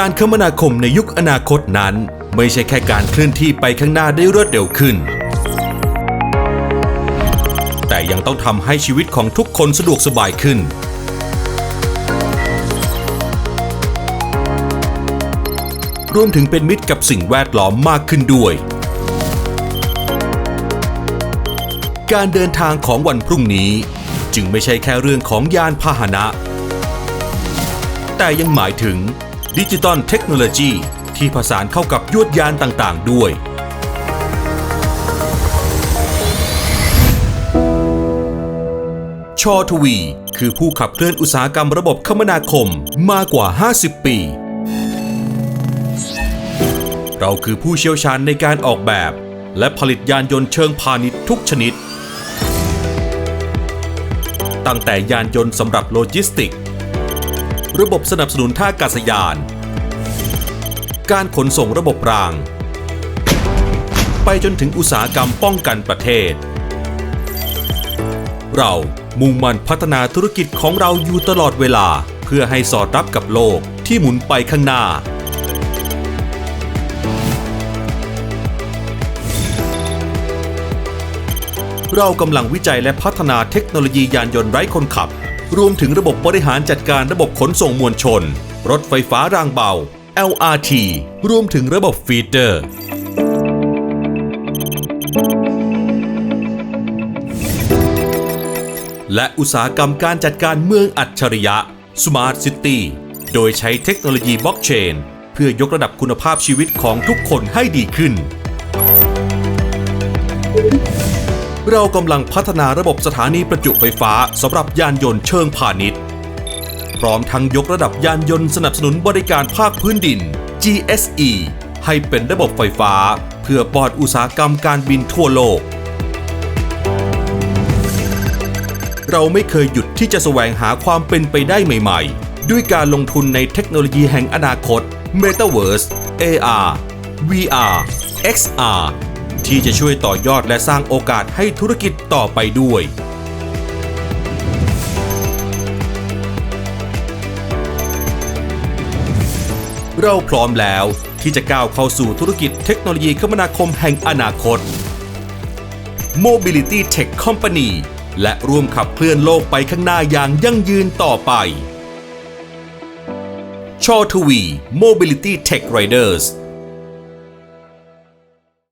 การคมนาคมในยุคอนาคตนั้น ไม่ใช่แค่การเคลื่อนที่ไปข้างหน้าได้รวดเร็วขึ้น แต่ยังต้องทำให้ชีวิตของทุกคนสะดวกสบายขึ้น รวมถึงเป็นมิตรกับสิ่งแวดล้อมมากขึ้นด้วย การเดินทางของวันพรุ่งนี้ จึงไม่ใช่แค่เรื่องของยานพาหนะ แต่ยังหมายถึง ดิจิตอลเทคโนโลยีที่ผสานเข้ากับยวดยานต่างๆ ด้วย ชอทวี คือผู้ขับเคลื่อนอุตสาหกรรมระบบคมนาคมมากว่า 50 ปี เราคือผู้เชี่ยวชาญในการออกแบบ และผลิตยานยนต์เชิงพาณิชย์ทุกชนิด ตั้งแต่ยานยนต์สำหรับโลจิสติก ระบบสนับสนุนท่าอากาศยาน การขนส่งระบบราง ไปจนถึงอุตสาหกรรมป้องกันประเทศ เรามุ่งมั่นพัฒนาธุรกิจของเราอยู่ตลอดเวลา เพื่อให้สอดรับกับโลกที่หมุนไปข้างหน้าเรากำลังวิจัยและพัฒนาเทคโนโลยียานยนต์ไร้คนขับ รวมถึงระบบบริหารจัดการระบบขนส่งมวลชน รถไฟฟ้ารางเบา LRT รวมถึงระบบฟีเดอร์และอุตสาหกรรมการจัดการเมืองอัจฉริยะ Smart City โดยใช้เทคโนโลยีบล็อกเชน เพื่อยกระดับคุณภาพชีวิตของทุกคนให้ดีขึ้น เรากำลังพัฒนาระบบสถานีประจุไฟฟ้าสำหรับยานยนต์เชิงพาณิชย์ พร้อมทั้งยกระดับยานยนต์สนับสนุนบริการภาคพื้นดิน GSE ให้เป็นระบบไฟฟ้า เพื่อปอดอุตสาหกรรมการบินทั่วโลก เราไม่เคยหยุดที่จะแสวงหาความเป็นไปได้ใหม่ ๆ ด้วยการลงทุนในเทคโนโลยีแห่งอนาคต Metaverse AR VR XR ที่จะช่วยต่อยอดและสร้างโอกาสให้ธุรกิจต่อไปด้วยเราพร้อมแล้วที่จะก้าวเข้าสู่ธุรกิจเทคโนโลยีคมนาคมแห่งอนาคต Mobility Tech Company และร่วมขับเคลื่อนโลกไปข้างหน้าอย่างยั่งยืนต่อไป ชอทวี Mobility Tech Riders